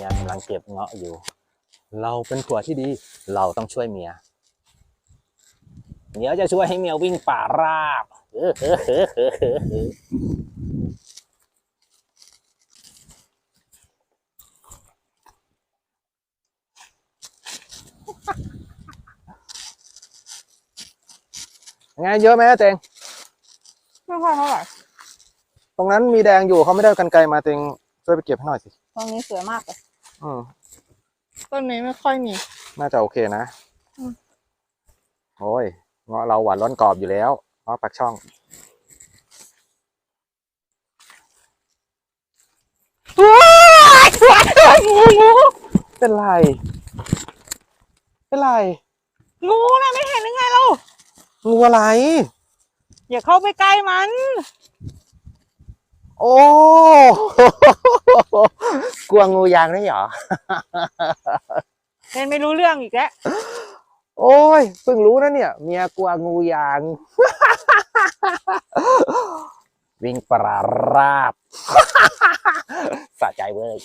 มียกำลังเก็บเงาะอยู่ เราเป็นผัวที่ดี เราต้องช่วยเมีย เดี๋ยวจะช่วยให้เมียวิ่งป่าราบเออเออเออเออเออเออไงเยอะไหมเตงไม่ค่อยเท่าไหร่ตรงนั้นมีแดงอยู่เขาไม่ได้เอากันไกลมาเตงช่วยไปเก็บให้หน่อยสิ ตรงนี้สวยมากเลย อืมต้นนี้ไม่ค่อยมี น่าจะโอเคนะอืม โอ้ยเงาะเราหวานร้อนกรอบอยู่แล้วเงาะปักช่องเป็นไร เป็นไร งูนะไม่เห็นยังไงเรางูอะไร อย่าเข้าไปใกล้มัน โอ้กลัวงูยางได้เหรอเห็นไม่รู้เรื่องอีกแล้วโอ้ยเพิ่งรู้นะเนี่ยเมียกลัวงูยาง วิ่งปราราบสะใจเว้ย